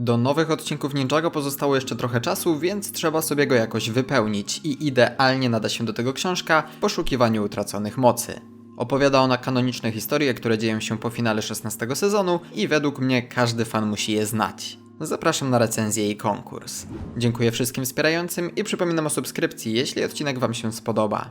Do nowych odcinków Ninjago pozostało jeszcze trochę czasu, więc trzeba sobie go jakoś wypełnić i idealnie nada się do tego książka w utraconych mocy. Opowiada ona kanoniczne historie, które dzieją się po finale 16 sezonu i według mnie każdy fan musi je znać. Zapraszam na recenzję i konkurs. Dziękuję wszystkim wspierającym i przypominam o subskrypcji, jeśli odcinek Wam się spodoba.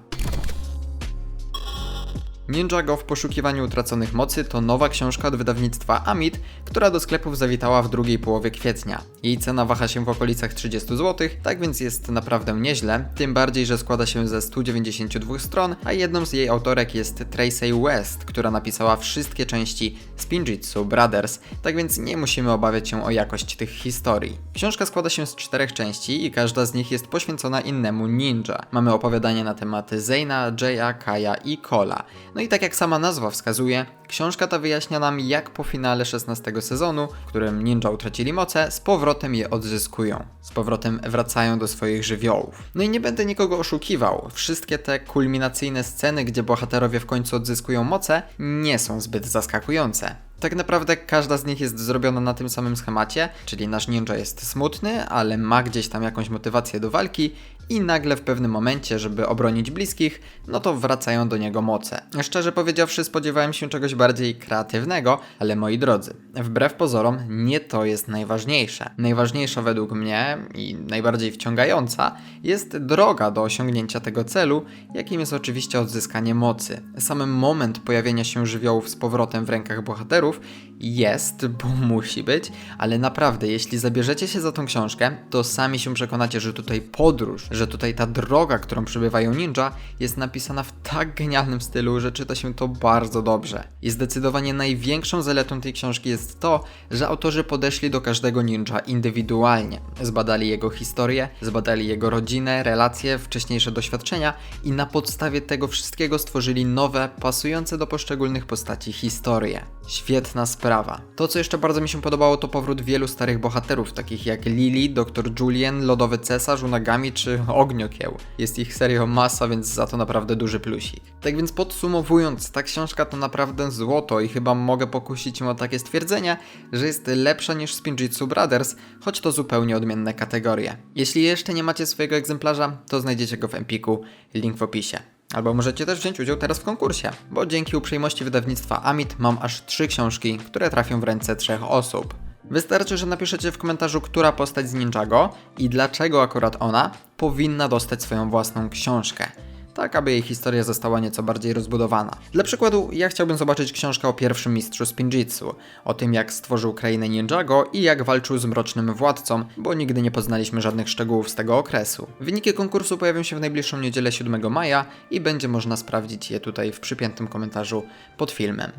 Ninjago w poszukiwaniu utraconych mocy to nowa książka od wydawnictwa Amit, która do sklepów zawitała w drugiej połowie kwietnia. Jej cena waha się w okolicach 30 zł, tak więc jest naprawdę nieźle, tym bardziej, że składa się ze 192 stron, a jedną z jej autorek jest Tracy West, która napisała wszystkie części Spinjitzu Brothers, tak więc nie musimy obawiać się o jakość tych historii. Książka składa się z czterech części i każda z nich jest poświęcona innemu ninja. Mamy opowiadanie na tematy Zayna, Jaya, Kaja i Kola. No i tak jak sama nazwa wskazuje, książka ta wyjaśnia nam jak po finale 16 sezonu, w którym ninja utracili moce, z powrotem je odzyskują. Z powrotem wracają do swoich żywiołów. No i nie będę nikogo oszukiwał, wszystkie te kulminacyjne sceny, gdzie bohaterowie w końcu odzyskują moce, nie są zbyt zaskakujące. Tak naprawdę każda z nich jest zrobiona na tym samym schemacie, czyli nasz ninja jest smutny, ale ma gdzieś tam jakąś motywację do walki i nagle w pewnym momencie, żeby obronić bliskich, no to wracają do niego moce. Szczerze powiedziawszy, spodziewałem się czegoś bardziej kreatywnego, ale moi drodzy, wbrew pozorom, nie to jest najważniejsze. Najważniejsza według mnie i najbardziej wciągająca jest droga do osiągnięcia tego celu, jakim jest oczywiście odzyskanie mocy. Sam moment pojawienia się żywiołów z powrotem w rękach bohaterów jest, bo musi być, ale naprawdę, jeśli zabierzecie się za tą książkę, to sami się przekonacie, że tutaj podróż, że tutaj ta droga, którą przebywają ninja, jest napisana w tak genialnym stylu, że czyta się to bardzo dobrze. I zdecydowanie największą zaletą tej książki jest to, że autorzy podeszli do każdego ninja indywidualnie. Zbadali jego historię, zbadali jego rodzinę, relacje, wcześniejsze doświadczenia i na podstawie tego wszystkiego stworzyli nowe, pasujące do poszczególnych postaci historie. Świetna sprawa. To, co jeszcze bardzo mi się podobało, to powrót wielu starych bohaterów, takich jak Lily, Dr. Julian, Lodowy Cesarz, Unagami czy Ogniokieł. Jest ich serio masa, więc za to naprawdę duży plusik. Tak więc podsumowując, ta książka to naprawdę złoto i chyba mogę pokusić się o takie stwierdzenie, że jest lepsza niż Spinjitzu Brothers, choć to zupełnie odmienne kategorie. Jeśli jeszcze nie macie swojego egzemplarza, to znajdziecie go w Empiku, link w opisie. Albo możecie też wziąć udział teraz w konkursie, bo dzięki uprzejmości wydawnictwa Amit mam aż trzy książki, które trafią w ręce trzech osób. Wystarczy, że napiszecie w komentarzu, która postać z Ninjago i dlaczego akurat ona powinna dostać swoją własną książkę. Tak, aby jej historia została nieco bardziej rozbudowana. Dla przykładu, ja chciałbym zobaczyć książkę o pierwszym mistrzu Spinjitzu, o tym jak stworzył krainę Ninjago i jak walczył z mrocznym władcą, bo nigdy nie poznaliśmy żadnych szczegółów z tego okresu. Wyniki konkursu pojawią się w najbliższą niedzielę 7 maja i będzie można sprawdzić je tutaj w przypiętym komentarzu pod filmem.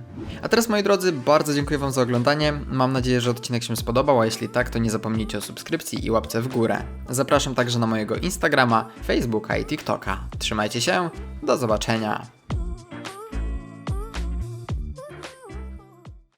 A teraz moi drodzy, bardzo dziękuję Wam za oglądanie. Mam nadzieję, że odcinek się spodobał, a jeśli tak, to nie zapomnijcie o subskrypcji i łapce w górę. Zapraszam także na mojego Instagrama, Facebooka i TikToka. Trzymajcie się, do zobaczenia.